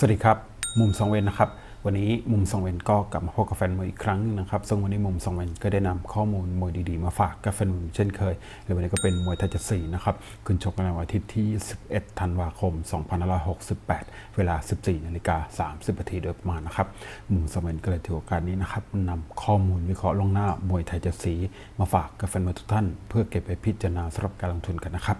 สวัสดีครับ มุมสองเวนนะครับ วันนี้มุมสองเวนก็กลับมาพบกับแฟนมวยอีกครั้งหนึงนะครับ ซึ่งวันนี้มุมสองเวนก็ได้นำข้อมูลมวยดีๆ มาฝากกับแฟนมวยเช่นเคย และวันนี้ก็เป็นมวยไทยจัดสีนะครับ ขึ้นชกกันในวันอาทิตย์ที่ 11 ธันวาคม 2568 เวลา 14นาฬิกา30นาทีโดยประมาณนะครับ มุมสองเวนก็เลยถือโอกาสนี้นะครับนำข้อมูลวิเคราะห์ลงหน้ามวยไทยจัดสีมาฝากกับแฟนมวยทุกท่าน เพื่อเก็บไปพิจารณาสำหรับการลงทุนกันนะครับ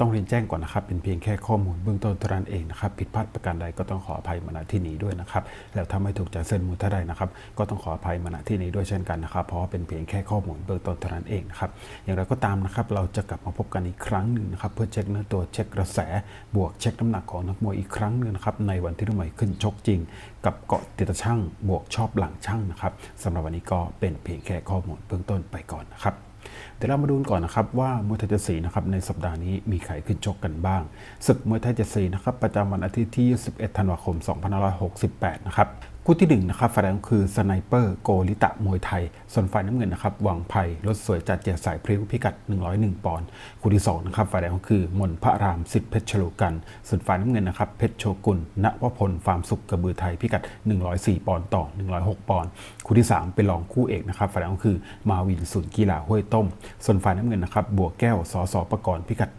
ต้องเรียนแจ้งก่อนนะครับ เป็นเพียงแค่ข้อมูลเบื้องต้นเท่านั้นเองนะครับ ผิดพลาดประการใดก็ต้องขออภัยมาณที่นี้ด้วยนะครับ แล้วถ้าไม่ถูกใจเส้นมูลท่าใดนะครับ ก็ต้องขออภัยมาณที่นี้ด้วยเช่นกันนะครับ เพราะเป็นเพียงแค่ข้อมูลเบื้องต้นเท่านั้นเองนะครับ อย่างไรก็ตามนะครับ เราจะกลับมาพบกันอีกครั้งหนึ่งนะครับ เพื่อเช็คเนื้อตัว เช็คกระแส บวกเช็คน้ำหนักของนักมวยอีกครั้งหนึ่งนะครับ ในวันที่นักมวยขึ้นชกจริง กับเกาะติดตาช่างบวกชอบหลังช่างนะครับสำหรับวันนี้ก็เป็นเพียงแค่ข้อมูลเบื้องต้นไปก่อนนะครับ เดี๋ยวเรามาดูก่อนนะครับว่ามวยไทยเจ็ดสีนะครับในสัปดาห์นี้มีใครขึ้นชกกันบ้างศึกมวยไทยเจ็ดสีนะครับประจำวันอาทิตย์ที่ 21 ธันวาคม 2568 นะครับ คู่ที่ 1 นะครับฝ่ายแดงคือสไนเปอร์โกลิตะมวยไทย ส่วนฝ่ายน้ำเงินนะครับวังไผ่รถสวยจัดเจียสายพริ้วพิกัด 101 ปอนด์คู่ที่2นะครับฝ่ายแดงคือมนพระรามสิทธิเพชรฉลูกัน ส่วนฝ่ายน้ำเงินนะครับเพชรโชกุลณวพลฟาร์มสุขกระบือไทยพิกัด 104 ปอนด์ต่อ 106 ปอนด์คู่ที่ 3 เป็นรองคู่เอกนะครับฝ่ายแดงคือมาวินสุนกีฬาห้วยต้ม ส่วนฝ่ายน้ำเงินนะครับบัวแก้วสอสอประกรณ์พิกัด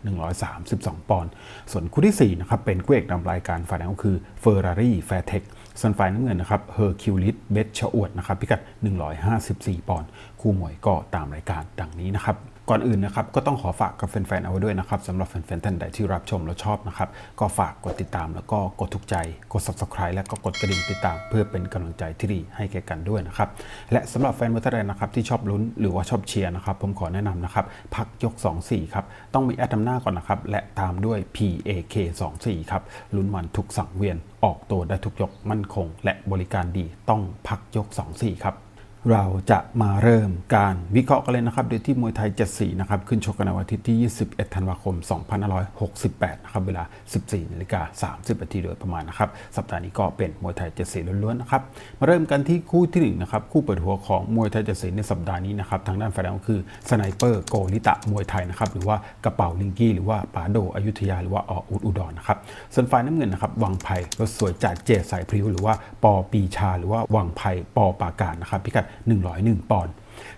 132 ปอนด์ส่วนคู่ที่4นะครับเป็นคู่เอกนำรายการฝ่ายแดงก็คือเฟอร์รารี่แฟร์เทค ส่วนฝ่ายน้ำเงินนะครับเฮอร์คิวลิสเบสชอวดนะครับพิกัด 154 ปอนด์คู่มวยก็ตามรายการดังนี้นะครับ ก่อนอื่นนะครับก็ต้องขอฝากกับแฟนๆเอาไว้ด้วยนะครับสำหรับแฟนๆท่านใดที่รับชมและชอบนะครับก็ฝากกดติดตามแล้วก็กดถูกใจกด subscribe และก็กดกระดิ่งติดตาม เพื่อเป็นกำลังใจที่ดีให้แก่กันด้วยนะครับและสำหรับแฟนมวยท่านใดนะครับที่ชอบลุ้นหรือว่าชอบเชียร์นะครับผมขอแนะนำนะครับพักยก 24ครับต้องมีแอดนำหน้าก่อนนะครับและตามด้วย PAK 24ครับลุ้นมันทุกสังเวียนออกตัวได้ทุกยกมั่นคง และบริการดีต้องพักยก 24ครับ เราจะมาเริ่มการวิเคราะห์กันเลยนะครับโดยที่มวยไทย 74 นะครับ ขึ้นชกกันในวันอาทิตย์ที่ 21 ธันวาคม 2568 นะครับ เวลา 14นาฬิกา30นาทีโดยประมาณนะครับ สัปดาห์นี้ก็เป็นมวยไทย 74 ล้วนๆ นะครับ มาเริ่มกันที่คู่ที่1นะครับ คู่เปิดหัวของมวยไทย 74 ในสัปดาห์นี้นะครับ ทางด้านฝ่ายแดงก็คือสไนเปอร์โกลิตะมวยไทยนะครับ หรือว่ากระเป๋าลิงกี้หรือว่าปาโดอยุธยาหรือว่าออุดอุดรนะครับ ส่วนฝ่ายน้ำเงินนะครับ วังไผ่รถสวยจัดเจสายพริ้วหรือว่าปอปีชา หรือว่าวังไผ่ปอปาการนะครับพิกัด101 ปอนด์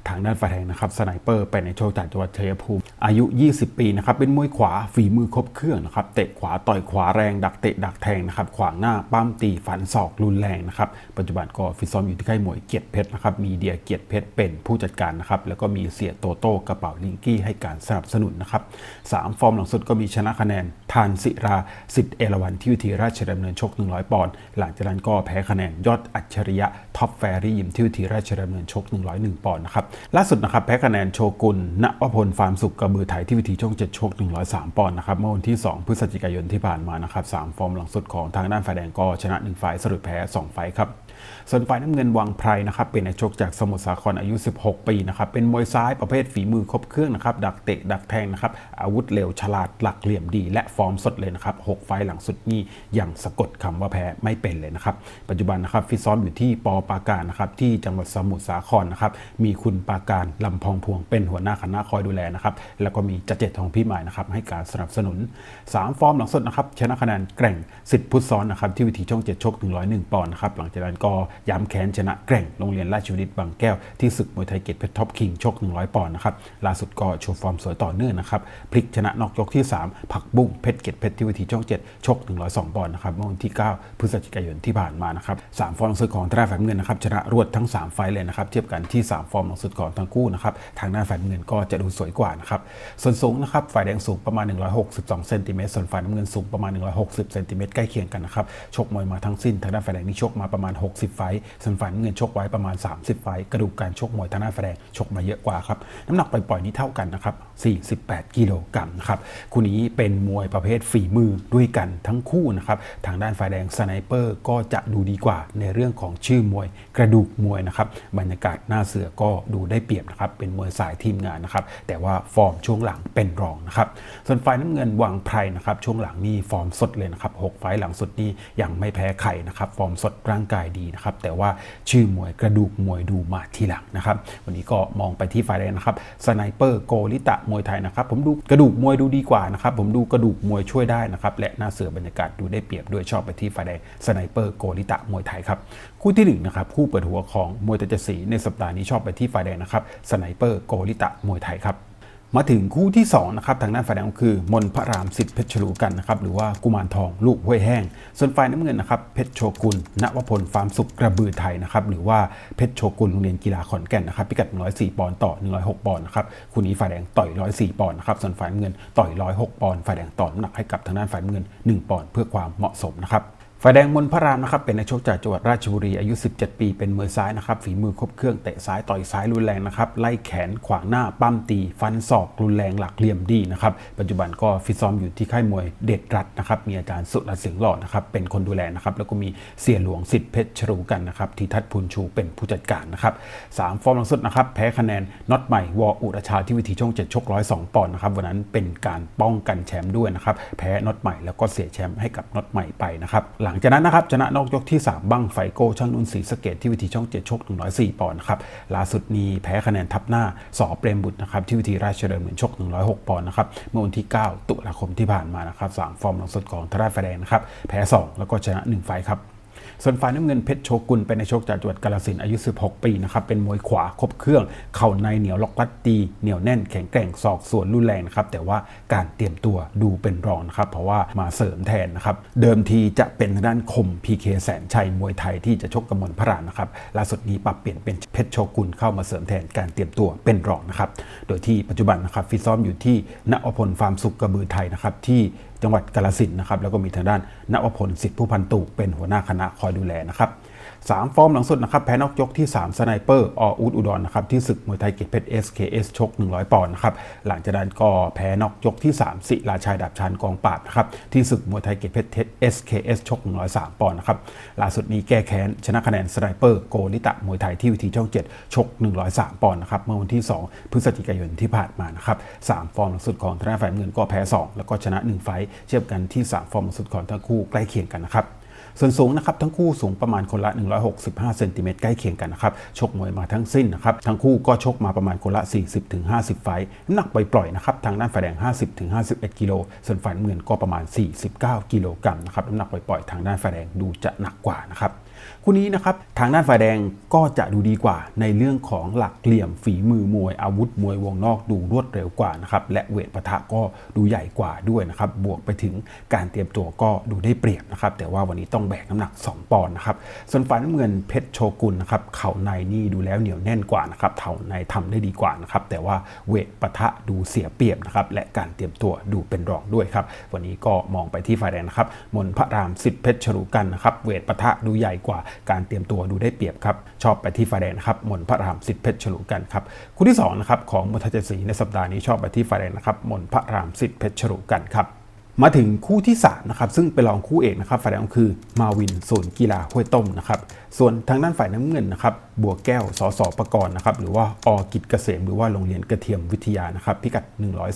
ทางด้านฝ่ายแทงนะครับสไนเปอร์ไปในโชว์จากจังหวัดชัยภูมิ อายุ 20 ปีนะครับเป็นมวยขวาฝีมือครบเครื่องนะครับเตะขวาต่อยขวาแรงดักเตะดักแทงนะครับขวางหน้าปั้มตีฟันศอกรุนแรงนะครับปัจจุบันก็ฟิตซ้อมอยู่ที่ค่ายมวยเกียรติเพชรนะครับมีเดียเกียรติเพชรเป็นผู้จัดการนะครับแล้วก็มีเสียโตโต้กระเป๋าลิงกี้ให้การสนับสนุนนะครับสามฟอร์มหลังสุดก็มีชนะคะแนนทานศิราสิทธิ์เอราวันที่วิธีราชดำเนินชก 100 ปอนด์หลังจากนั้นก็แพ้คะแนนยอดอัจฉริยะท็อปแฟรี่ยิมที่วิธีราชดำเนินชก 101 ปอนด์นะครับล่าสุดนะครับแพ้คะแนนโชกุนณวพลฟาร์มสุขกระบือไทยที่วิธีช่องเจ็ดโชก103 ปอนด์นะครับเมื่อวันที่ 2 พฤศจิกายนที่ผ่านมานะครับ3ฟอร์มหลังสุดของทางด้านฝ่ายแดงก็ชนะ1ไฟล์สรุปแพ้2ไฟล์ครับ ส่วนฝ่ายน้ำเงินวังไพรนะครับเป็นนักชกจากสมุทรสาครอายุ 16 ปีนะครับเป็นมวยซ้ายประเภทฝีมือครบเครื่องนะครับดักเตะดักแทงนะครับอาวุธเร็วฉลาดหลักเหลี่ยมดี และฟอร์มสดเลยนะครับ6ไฟหลังสุดนี่ยังสะกดคำว่าแพ้ไม่เป็นเลยนะครับปัจจุบันนะครับฟิตซ้อมอยู่ที่ปอปาการนะครับที่จังหวัดสมุทรสาครนะครับมีคุณปาการลำพองพวงเป็นหัวหน้าคณะคอยดูแลนะครับแล้วก็มีจัเจตทองพี่หมายนะครับให้การสนับสนุน 3 ฟอร์มหลังสุดนะครับชนะคะแนนแกร่งสิทธิ์พุทธซ้อนนะครับที่วิธีช่อง7ชก 101 ปอนด์นะครับหลังจากนั้นก็ย้ำแค้นชนะแกร่งโรงเรียนราชวินิตบางแก้วที่ศึกมวยไทยเกตเพชรท็อปคิงชก 100 ปอนด์นะครับล่าสุดก็โชว์ฟอร์มสวยต่อเนื่องนะครับพลิกชนะนอกยกที่ 3 ผักบุ้งเพชรเกตเพชรที่วิธีช่อง 7 ชก 102 ปอนด์นะครับเมื่อวันที่ 9 พฤศจิกายนที่ผ่านมานะครับสามฟอร์มหลังสุดของทางด้านฝ่ายเงินนะครับชนะรวดทั้ง 3 ไฟเลยนะครับเทียบกันที่ 3 ฟอร์มหลังสุดของทั้งคู่นะครับทางด้านฝ่ายเงินก็จะดูสวยกว่านะครับส่วนสูงนะครับฝ่ายแดงสูงประมาณ 162เซนติเมตรส่วนฝ่ายน้ำเงินสูงประมาณ 160เซนติเมตรใกล้เคียงกันนะครับชกมวยมาทั้งสิ้นทางด้านฝ่ายแดงนี่ชกมาประมาณ60 ไฟล์ส่วนฝ่ายน้ำเงินชกไว้ประมาณ 30 ไฟล์กระดูกการชกมวยทางด้านฝ่าแดงชกมาเยอะกว่าครับ น้ำหนักปล่อยๆนี้เท่ากันนะครับ 48 กิโลกรัมนะครับคู่นี้เป็นมวยประเภทฝีมือด้วยกันทั้งคู่นะครับ ทางด้านฝ่ายแดงสไนเปอร์ก็จะดูดีกว่าในเรื่องของชื่อมวยกระดูกมวยนะครับ บรรยากาศหน้าเสือก็ดูได้เปรียบนะครับ เป็นมวยสายทีมงานนะครับ แต่ว่าฟอร์มช่วงหลังเป็นรองนะครับ ส่วนฝ่ายน้ำเงินวางไพรนะครับ ช่วงหลังนี่ฟอร์มสดเลยนะครับหกไฟหลังสุดนี่ยังไม่แพ้ใครนะครับ ฟอร์มสดร่างกายดีนะครับแต่ว่าชื่อมวยกระดูกมวยดูมาทีหลังนะครับวันนี้ก็มองไปที่ฝ่ายแดงนะครับสไนเปอร์โกลิตะมวยไทยนะครับผมดูกระดูกมวยดูดีกว่านะครับผมดูกระดูกมวยช่วยได้นะครับและหน้าเสือบรรยากาศดูได้เปรียบด้วยชอบไปที่ฝ่ายแดงสไนเปอร์โกลิตะมวยไทยครับคู่ที่หนึ่งนะครับคู่เปิดหัวของมวยตะจสีในสัปดาห์นี้ชอบไปที่ฝ่ายแดงนะครับสไนเปอร์โกลิตะมวยไทยครับ มาถึงคู่ที่2นะครับทางด้านฝ่ายแดงคือ มนพระรามสิทธิ์เพชรฉลูกันนะครับหรือว่ากุมารทองลูกห้วยแห้ง ส่วนฝ่ายน้ำเงินนะครับเพชรโชกุลณวพลฟาร์มสุขกระบือไทยนะครับหรือว่าเพชรโชกุลโรงเรียนกีฬาขอนแก่นนะครับพิกัด 104 ปอนด์ต่อ 106 ปอนด์นะครับคู่นี้ฝ่ายแดงต่อย 104 ปอนด์นะครับส่วนฝ่ายน้ำเงินต่อย 106 ปอนด์ฝ่ายแดงต่อน้ำหนักให้กับทางด้านฝ่ายน้ำเงิน 1 ปอนด์เพื่อความเหมาะสมนะครับ ฝ่ายแดงมนพระรามนะครับเป็นนักชกจากจังหวัดราชบุรีอายุ 17 ปี เป็นมือซ้ายนะครับฝีมือครบเครื่องเตะซ้ายต่อยซ้ายรุนแรงนะครับไล่แขนขวางหน้าปั้มตี ฟันศอกรุนแรงหลักเหลี่ยมดีนะครับปัจจุบันก็ฟิตซ้อมอยู่ที่ค่ายมวยเด็ดรัฐนะครับมีอาจารย์สุรเสียงหล่อนะครับเป็นคนดูแลนะครับแล้วก็มีเสี่ยหลวงสิทธิ์เพชรชรูกันนะครับทีทัศน์พูนชูเป็นผู้จัดการนะครับสามฟอร์มหลังสุดนะครับแพ้คะแนนน็อตใหม่วออุรชาที่วิธีช่องเจ็ดชกร้อยสองปอนด์นะครับวันนั้นเป็นการป้องกันแชมป์ด้วยนะครับแพ้น็อตใหม่แล้วก็เสียแชมป์ให้กับน็อตใหม่ไปนะครับหลัังจากนั้นนะครับชนะนอกยกที่ 3บั้งไฟโก้ช่างนุ่นสีสเกตที่วิธีช่อง 7 ชก 104 ปอนด์ครับล่าสุดนี้แพ้คะแนนทับหน้าสอเปรมบุตรนะครับที่วิธีราชดำเนินชก 106 ปอนด์นะครับเมื่อวันที่ 9 ตุลาคมที่ผ่านมานะครับสามฟอร์มหลังสุดของทราแฟแดงนะครับแพ้ 2 แล้วก็ชนะ 1 ไฟครับ ส่วนฝ่ายน้ำเงินเพชรโชกุลเป็นในกชกจากจังหวัดกาฬสินอายุ 16 ปีนะครับเป็นมวยขวาครบเครื่อง เข่าในเหนียวล็อกรัดตีเหนียวแน่นแข็งแกร่งศอกส่วนรุนแรงนะครับแต่ว่าการเตรียมตัวดูเป็นรองนะครับเพราะว่ามาเสริมแทนนะครับเดิมทีจะเป็นทางด้านคม PK แสนชัยมวยไทยที่จะชกกับมนพระรามนะครับล่าสุดนี้ปรับเปลี่ยนเป็นเพชรโชกุลเข้ามาเสริมแทนการเตรียมตัวเป็นรองนะครับโดยที่ปัจจุบันนะครับฟิตซ้อมอยู่ที่ณอพลฟาร์มสุขกระบือไทยนะครับที่ จังหวัดกาลสินนะครับแล้วก็มีทางด้านนวพลสิทธิผู้พันตุเป็นหัวหน้าคณะคอยดูแลนะครับ สามฟอร์มหลังสุดนะครับแพ้นอกยกที่ 3 สไนเปอร์ออูดอุดรนะครับที่ศึกมวยไทยเกียรติเพชร SKS ชก 100 ปอนด์นะครับหลังจากนั้นก็แพ้นอกยกที่ 3 สิราชัยดาบชานกองปราบนะครับที่ศึกมวยไทยเกียรติเพชร SKS ชก 103 ปอนด์นะครับล่าสุดนี้แก้แค้นชนะคะแนนสไนเปอร์โกลิตะมวยไทยที่วิธีช่อง 7 ชก 103 ปอนด์นะครับเมื่อวันที่ 2 พฤศจิกายนที่ผ่านมานะครับสามฟอร์มหลังสุดของทางด้าฝ่ายเงินก็แพ้ 2 แล้วก็ชนะ 1 ไฟท์เทียบกันที่ 3 ฟอร์มหลังสุดของทั้งคู่ใกล้เคียงกันนะครับ ส่วนสูงนะครับทั้งคู่สูงประมาณคนละ 165เซนติเมตรใกล้เคียงกันนะครับชกมวยมาทั้งสิ้นนะครับทั้งคู่ก็ชกมาประมาณคนละ 40-50 ไฟท์น้ำหนักปล่อยๆนะครับทางด้านฝ่ายแดง 50-51 กิโลส่วนฝ่ายน้ำเงินก็ประมาณ 49 กิโลกรัมนะครับน้ำหนักปล่อยๆทางด้านฝ่ายแดงดูจะหนักกว่านะครับคู่นี้นะครับทางด้านฝ่ายแดงก็จะดูดีกว่าในเรื่องของหลักเหลี่ยมฝีมือมวยอาวุธมวยวงนอกดูรวดเร็วกว่านะครับและเวทปะทะก็ดูใหญ่กว่าด้วยนะครับบวกไปถึงการเตรียมตัวก็ดูได้เปรียบนะครับแต่ว่าวันนี้ต้องแบกน้ำหนัก 2 ปอนด์นะครับ ส่วนฝ่ายน้ำเงินเพชรโชกุลนะครับ เข่าในนี่ดูแล้วเหนียวแน่นกว่านะครับเข่าในทำได้ดีกว่านะครับ แต่ว่าเวทปะทะดูเสียเปรียบนะครับ และการเตรียมตัวดูเป็นรองด้วยครับ วันนี้ก็มองไปที่ฝ่ายแดงนะครับ มนพระรามสิทธิ์เพชรชรูกันนะครับ เวทปะทะดูใหญ่กว่า การเตรียมตัวดูได้เปรียบครับ ชอบไปที่ฝ่ายแดงนะครับ มนพระรามสิทธิ์เพชรฉลูกันครับ คู่ที่2นะครับของมุทเจสีในสัปดาห์นี้ชอบไปที่ฝ่ายแดงนะครับ มนพระรามสิทธิ์เพชรฉลูกันครับ มาถึงคู่ที่3นะครับซึ่งเป็นรองคู่เอกนะครับฝ่ายแดงคือมาวินศูนย์กีฬาห้วยต้มนะครับส่วนทางด้านฝ่ายน้ำเงินนะครับบัวแก้วสสประกรณ์นะครับหรือว่าอกิจเกษมหรือว่าโรงเรียนกระเทียมวิทยานะครับพิกัด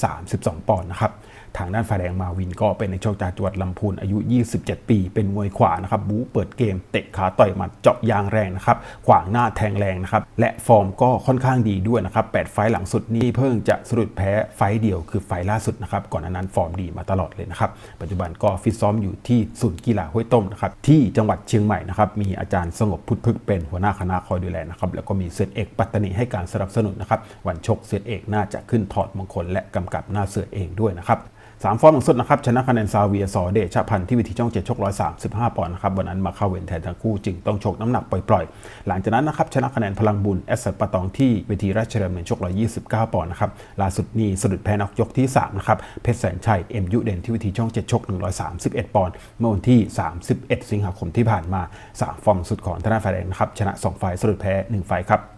132 ปอนด์นะครับ ทางด้านฝ่ายแดงมาวินก็เป็นในชกจากจังหวัดลำพูนอายุ 27 ปี เป็นมวยขวานะครับบู๊เปิดเกมเตะขาต่อยหมัดเจาะยางแรงนะครับขวางหน้าแทงแรงนะครับและฟอร์มก็ค่อนข้างดีด้วยนะครับ8ไฟล์หลังสุดนี้เพิ่งจะสะดุดแพ้ไฟล์เดียวคือไฟล์ล่าสุดนะครับก่อนหนานั้นฟอร์มดีมาตลอดเลยนะครับปัจจุบันก็ฟิตซ้อมอยู่ที่ศูนย์กีฬาห้วยต้มนะครับที่จังหวัดเชียงใหม่นะครับมีอาจารย์สงบพุทธพึกเป็นหัวหน้าคณะคอยดูแลนะครับแล้วก็มีเซตเอกปัตตานีให้การสนับสนุนนะครับวันชกเซตเอกน่าจะขึ้นถอดมงคลและกำกับหน้าเสือเองด้วยนะครับ สามฟอร์มหลังสุดนะครับชนะคะแนนซาเวียสอเดชพันธ์ที่วิธีช่องเจ็ดชกร้อยสามสิบห้าปอนด์นะครับวันนั้นมาเข้าเวรแทนทั้งคู่จึงต้องชกน้ำหนักปล่อยๆ หลังจากนั้นนะครับชนะคะแนนพลังบุญแอสเซปะตองที่เวทีราชดำเนินชกร้อยยี่สิบเก้าปอนด์นะครับล่าสุดนี้สะดุดแพ้นอกยกที่สามนะครับเพชรแสนชัยเอ็มยุเด่นที่วิธีช่องเจ็ดชกหนึ่งร้อยสามสิบเอ็ดปอนด์เมื่อวันที่สามสิบเอ็ดสิงหาคมที่ผ่านมาสามฟอร์มสุดของธนาฝ่ายแดงนะครับชนะสองไฟสะดุดแพ้หนึ่งไฟครับ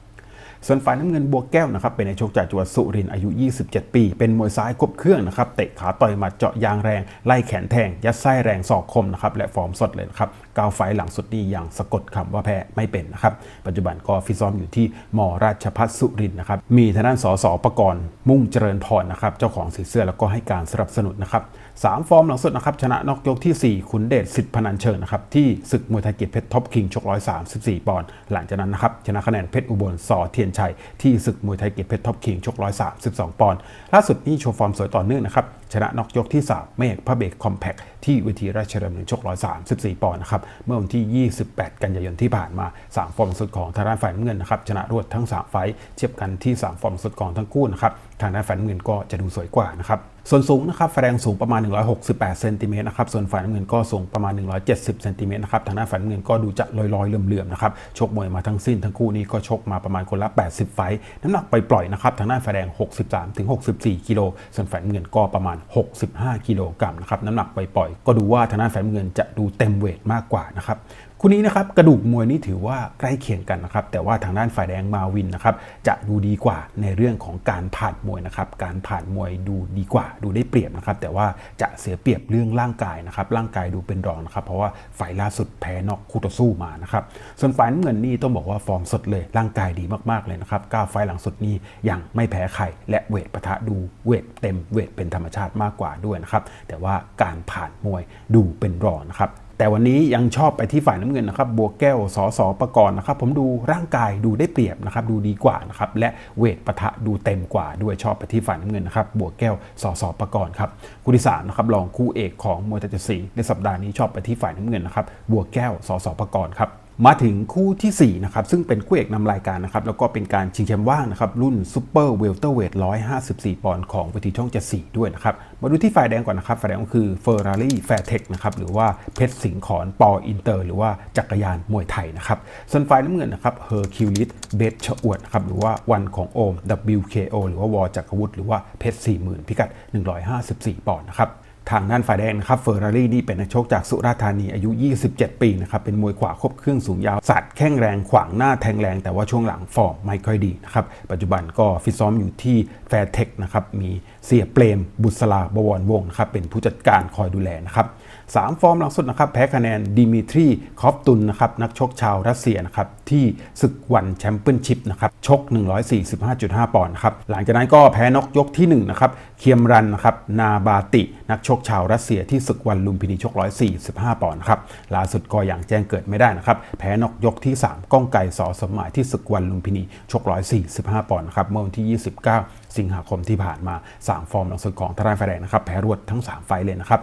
ส่วนฝ่ายน้ำเงินบัวแก้วนะครับเป็นในโชคจากจังหวัดสุรินทร์อายุ 27 ปี เป็นมวยซ้ายครบเครื่องนะครับเตะขาต่อยหมัดเจาะยางแรงไล่แขนแทงยัดไส้แรงศอกคมนะครับและฟอร์มสดเลยนะครับ ก้าวไฟหลังสุดนี้ยังสะกดคำว่าแพ้ไม่เป็นนะครับ ปัจจุบันก็ฟิตซ้อมอยู่ที่มราชพัฒสุรินนะครับ มีทางด้านสสประกรณ์มุ่งเจริญพรนะครับ เจ้าของสีเสื้อแล้วก็ให้การสนับสนุนนะครับสามฟอร์มหลังสุดนะครับ ชนะนอกยกที่ 4 ขุนเดชสิทธิ์พนันเชิงนะครับ ที่ศึกมวยไทยเกียรติเพชรท็อปคิงชก134ปอนด์หลังจากนั้นนะครับชนะคะแนนเพชรอุบลสอเทียนชัยที่ศึกมวยไทยเกียรติเพชรท็อปคิงชก132ปอนด์ล่าสุดนี่โชว์ฟอร์มสวยต่อเนื่องนะครับชนะนอกยกที่ 3 เมฆพระเบกคอมแพคที่เวทีราชดำเนินชก 134 ปอนด์นะครับ เมื่อวันที่ 28 กันยายนที่ผ่านมา 3 ฟอร์มสุดของทางด้านฝ่ายน้ำเงินนะครับ ชนะรวดทั้ง 3 ไฟท์เทียบกันที่ 3 ฟอร์มสุดของทั้งคู่นะครับ ทางด้านฝ่ายน้ำเงินก็จะดูสวยกว่านะครับส่วนสูงนะครับแดงสูงประมาณ 168เซนติเมตรนะครับส่วนฝ่ายน้ำเงินก็สูงประมาณ 170เซนติเมตรนะครับทางด้านฝ่ายน้ำเงินก็ดูจะลอยๆเหลื่อมๆนะครับชกมวยมาทั้งสิ้นทั้งคู่นี้ก็ชกมาประมาณคนละ 80 ไฟท์น้ำหนักไปปล่อยๆนะครับทางด้านฝ่ายแดง63ถึง64กิโลส่วนฝ่ายน้ำเงินก็ประมาณ 65กิโลกรัมนะครับน้ำหนักไปปล่อยๆก็ดูว่าทางด้านฝ่ายน้ำเงินจะดูเต็มเวทมากกว่านะครับ คู่นี้นะครับกระดูกมวยนี่ถือว่าใกล้เคียงกันนะครับแต่ว่าทางด้านฝ่ายแดงมาวินนะครับจะดูดีกว่าในเรื่องของการผ่านมวยนะครับการผ่านมวยดูดีกว่า ดูได้เปรียบนะครับแต่ว่าจะเสียเปรียบเรื่องร่างกายนะครับร่างกายดูเป็นรองนะครับเพราะว่าฝ่ายล่าสุดแพ้นอกคู่ต่อสู้มานะครับส่วนฝ่ายน้ำเงินนี่ต้องบอกว่าฟอร์มสดเลยร่างกายดีมากๆเลยนะครับก้าวไฟหลังสุดนี่ยังไม่แพ้ใครและเวทปะทะดูเวทเต็มเวทเป็นธรรมชาติมากกว่าด้วยนะครับแต่ว่าการผ่านมวยดูเป็นรองนะครับ แต่วันนี้ยังชอบไปที่ฝ่ายน้ำเงินนะครับบัวแก้วสอสอประกรณ์นะครับผมดูร่างกายดูได้เปรียบนะครับดูดีกว่านะครับและเวทปะทะดูเต็มกว่าด้วยชอบไปที่ฝ่ายน้ำเงินนะครับบัวแก้วสอสอประกรณ์ครับคู่ที่สารนะครับรองคู่เอกของมวยไทยเจ็ดสีในสัปดาห์นี้ชอบไปที่ฝ่ายน้ำเงินนะครับบัวแก้วสอสอประกรณ์ครับ มาถึงคู่ทีสี่ 4 นะครับ ซึ่งเป็นคู่เอกนำรายการนะครับ แล้วก็เป็นการชิงแชมป์ว่างนะครับ รุ่นซูเปอร์เวลเตอร์เวท154 ปอนด์ของเวทีช่อง74ด้วยนะครับ มาดูที่ฝ่ายแดงก่อนนะครับ ฝ่ายแดงก็คือเฟอร์รารี่แฟร์เทคนะครับ หรือว่าเพชรสิงห์ขอนปออินเตอร์ หรือว่าจักรยานมวยไทยนะครับ ส่วนฝ่ายน้ำเงินนะครับเฮอร์คิวลิสเบสชอวดนะครับ หรือว่าวันของโอม WKO หรือว่าวอจักรวุฒิหรือว่าเพชร40,000 พิกัด 154 ปอนด์นะครับ ทางด้านฝ่ายแดงนะครับเฟอร์รารี่นี่เป็นนักชกจากสุราษฎร์ธานีอายุ 27 ปีนะครับเป็นมวยขวาครบเครื่องสูงยาวสัดแข้งแรงขวางหน้าแทงแรง แต่ว่าช่วงหลังฟอร์มไม่ค่อยดีนะครับปัจจุบันก็ฟิตซ้อมอยู่ที่แฟร์เทคนะครับมีเสียเปรมบุษลาบวรวงศ์นะครับเป็นผู้จัดการคอยดูแลนะครับ สามฟอร์มหลังสุดนะครับแพ้คะแนนดิมิทรีคอฟตุนนะครับนักชกชาวรัสเซียนะครับที่ศึกวันแชมเปี้ยนชิพนะครับชก 145.5 ปอนด์ครับหลังจากนั้นก็แพ้นกยกที่ 1 นะครับ เคียมรันนะครับนาบาติ นักชกชาวรัสเซียที่ศึกวันลุมพินีชก 145 ปอนด์ครับล่าสุดก็อย่างแจ้งเกิดไม่ได้นะครับแพ้นกยกที่ 3 ก้องไก่สอสมหมายที่ศึกวันลุมพินีชก 145 ปอนด์ครับเมื่อวันที่ 29 สิงหาคมที่ผ่านมา 3 ฟอร์มหลังสุดของทารานไฟแดงนะครับแพ้รวดทั้ง 3 ไฟเลยนะครับ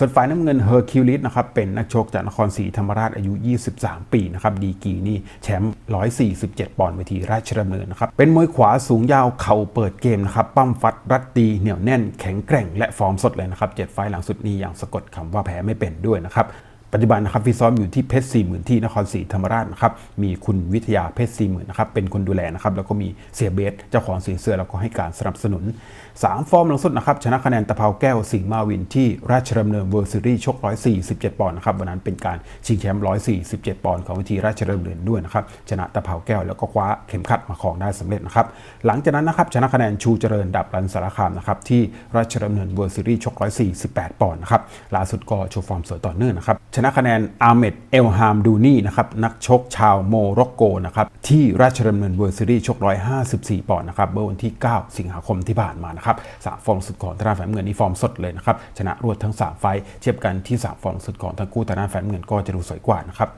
ส่วนฝ่ายน้ำเงินเฮอร์คิวลิสนะครับเป็นนักชกจากนครศรีธรรมราชอายุ 23 ปีนะครับดีกีนี่แชมป์ 147 ปอนด์เวทีราชดำเนินนะครับเป็นมวยขวาสูงยาวเข่าเปิดเกมนะครับปั้มฟัดรัดตีเหนียวแน่นแข็งแกร่งและฟอร์มสดเลยนะครับเจ็ดไฟล์หลังสุดนี้อย่างสะกดคำว่าแพ้ไม่เป็นด้วยนะครับปัจจุบันนะครับฟิซ้อมอยู่ที่เพชรสี่หมื่นที่นครศรีธรรมราชนะครับมีคุณวิทยาเพชรสี่หมื่นนะครับเป็นคนดูแลนะครับแล้วก็มีเสียเบสเจ้าของสีเสื้อแล้วก็ให้การสนับสนุน 3 ฟอร์มหลังสุดนะครับชนะคะแนนตะเภาแก้วสิงห์มาวินที่ราชดำเนินเวิร์ซีรีส์ชก 147 ปอนด์นะครับวันนั้นเป็นการชิงแชมป์ 147 ปอนด์ของเวทีราชดำเนินด้วยนะครับชนะตะเภาแก้วแล้วก็คว้าเข็มขัดมาครองได้สำเร็จนะครับหลังจากนั้นนะครับชนะคะแนนชูเจริญดับรันสารคามนะครับที่ราชดำเนินเวิร์ซีรีส์ชก 148 ปอนด์นะครับล่าสุดก็โชว์ฟอร์มสวยต่อเนื่องนะครับชนะคะแนนอาเมดเอลฮามดูนี่นะครับนักชกชาวโมร็อกโกนะครับที่ราชดำเนินเวิร์ซีรีส์ชก 154 ปอนด์นะครับเมื่อวันที่ 9 สิงหาคมที่ผ่านมานะครับสามฟอร์มสุดของทางด้านฝ่ายน้ำเงินนี่ฟอร์มสดเลยนะครับชนะรวดทั้ง 3 ไฟท์เทียบกันที่ 3 ฟอร์มสุดของทั้งคู่ทางด้านฝ่ายน้ำเงินก็จะดูสวยกว่านะครับ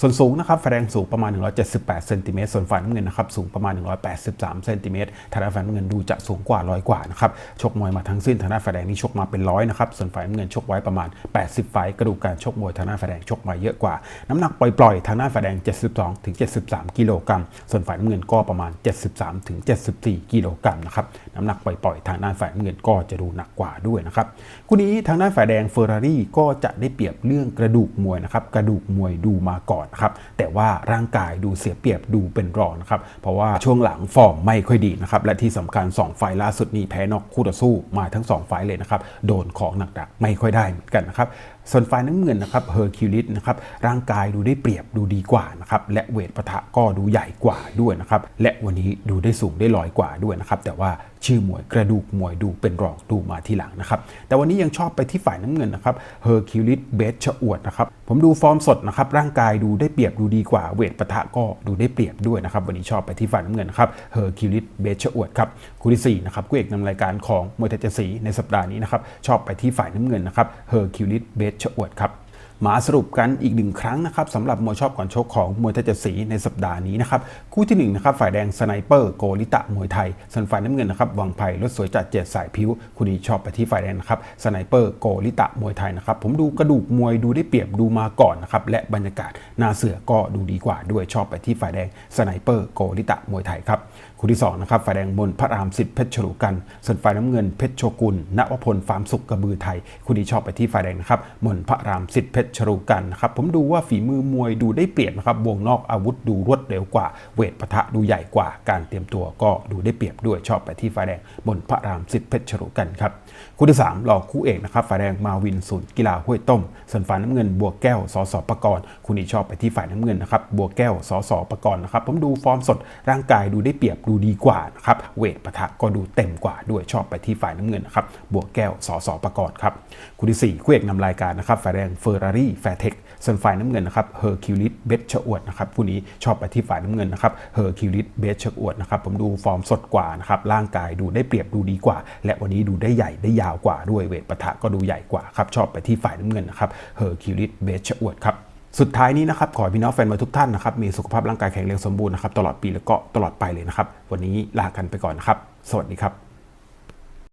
ส่วนสูงนะครับฝ่ายแดงสูงประมาณ 178เซนติเมตรส่วนฝ่ายน้ำเงินนะครับสูงประมาณ 183เซนติเมตรทางด้านฝ่ายน้ำเงินดูจะสูงกว่าร้อยกว่านะครับชกมวยมาทั้งสิ้นทางด้านฝ่ายแดงนี่ชกมาเป็นร้อยนะครับส่วนฝ่ายน้ำเงินชกไว้ประมาณ 80 ไฟกระดูกการชกมวยทางด้านฝ่ายแดงชกมาเยอะกว่า น้ำหนักปล่อยๆทางด้านฝ่ายแดง 72ถึง73 กิโลกรัมส่วนฝ่ายน้ำเงินก็ประมาณ 73ถึง74 กิโลกรัมนะครับน้ำหนักปล่อยๆทางด้านฝ่ายน้ำเงินก็จะดูหนักกว่าด้วยนะครับคู่นี้ทางด้านฝ่ายแดงเฟอร์รารี่ก็จะได้เปรียบเรื่องกระดูกมวยนะครับกระดูกมวยดูมาก่อนนะครับแต่ว่าร่างกายดูเสียเปรียบดูเป็นรองนะครับเพราะว่าช่วงหลังฟอร์มไม่ค่อยดีนะครับและที่สำคัญ 2 ไฟล์ล่าสุดนี้แพ้นอกคู่ต่อสู้มาทั้ง 2 ไฟล์เลยนะครับโดนของหนักๆไม่ค่อยได้เหมือนกันนะครับส่วนฝ่ายน้ำเงินนะครับเฮอร์คิวลิสนะครับร่างกายดูได้เปรียบดูดีกว่านะครับและเวทปะทะก็ดูใหญ่กว่าด้วยนะครับและวันนี้ดูได้สูงได้ลอยกว่าด้วยนะครับแต่ว่าชื่อมวยกระดูกมวยดูเป็นรองดูมาทีหลังนะครับแต่วันนี้ยังชอบไปที่ฝ่ายน้ำเงินนะครับเฮอร์คิวลิสเบสชะอวดนะครับผมดูฟอร์มสดนะครับร่างกายดูได้เปรียบดูดีกว่าเวทปะทะก็ดูได้เปรียบด้วยนะครับวันนี้ชอบไปที่ฝ่ายน้ำเงินนะครับเฮอร์คิวลิสเบสชะอวดครับคู่ที่สี่นะครับคู่เอกนำรายการของมวยไทจสีในสัปดาห์นี้นะครับชอบไปที่ฝ่ายน้ำเงินนะครับเฮอร์คิวลิสเบสชะอวดครับมาสรุปกันอีกหนึ่งครั้งนะครับสำหรับมวยชอบก่อนชกของมวยไทยเจ็ดสีในสัปดาห์นี้นะครับคู่ที่หนึ่งนะครับฝ่ายแดงสไนเปอร์โกลิตะมวยไทย ส่วนฝ่ายน้ำเงินนะครับวังไผ่รถสวยจัดเจ็ดสายพิ้วคู่นี้ชอบไปที่ฝ่ายแดงนะครับสไนเปอร์โกลิตะมวยไทยนะครับผมดูกระดูกมวยดูได้เปรียบดูมาก่อนนะครับและบรรยากาศหน้าเสือก็ดูดีกว่าด้วยชอบไปที่ฝ่ายแดงสไนเปอร์โกลิตะมวยไทยครับ คู่ที่สองนะครับฝ่ายแดงบนพระรามสิทธิ์เพชรฉลูกัน ส่วนฝ่ายน้ำเงินเพชรโชกุลณวพลฟาร์มสุขกระบือไทยคู่นี้ชอบไปที่ฝ่ายแดงนะครับมนพระรามสิทธิ์เพชรฉลูกันนะครับผมดูว่าฝีมือมวยดูได้เปรียบนะครับวงนอกอาวุธดูรวดเร็วกว่า เวทปะทะดูใหญ่กว่าการเตรียมตัวก็ดูได้เปรียบด้วยชอบไปที่ฝ่ายแดงมนพระรามสิทธิ์เพชรฉลูกันครับ คู่ที่สามรอคู่เอกนะครับฝ่ายแดงมาวินศูนย์กีฬาห้วยต้ม ส่วนฝ่ายน้ำเงินบัวแก้วสอสอประกรณ์คุณนี่ชอบไปที่ฝ่ายน้ำเงินนะครับบัวแก้วสอสอประกรณ์นะครับผมดูฟอร์มสดร่างกายดูได้เปรียบดูดีกว่านะครับเวทปะทะก็ดูเต็มกว่าด้วยชอบไปที่ฝ่ายน้ำเงินนะครับบัวแก้วสอสอประกรณ์ครับคู่ที่สี่คู่เอกนำรายการนะครับฝ่ายแดงเฟอร์รารี่แฟร์เทค ส่วนฝ่ายน้ำเงินนะครับเฮอร์คิวลิสเบสชอวดนะครับคู่นี้ชอบไปที่ฝ่ายน้ำเงินนะครับเฮอร์คิวลิสเบสชอวดนะครับผมดูฟอร์มสดกว่านะครับร่างกายดูได้เปรียบดูดีกว่า และวันนี้ดูได้ใหญ่ได้ยาวกว่าด้วยเวทปะทะก็ดูใหญ่กว่าครับชอบไปที่ฝ่ายน้ำเงินนะครับเฮอร์คิวลิสเบสชอวดครับสุดท้ายนี้นะครับขอพี่น้องแฟนมวยทุกท่านนะครับมีสุขภาพร่างกายแข็งแรงสมบูรณ์นะครับตลอดปีแล้วก็ตลอดไปเลยนะครับวันนี้ลากันไปก่อนนะครับ สวัสดีครับ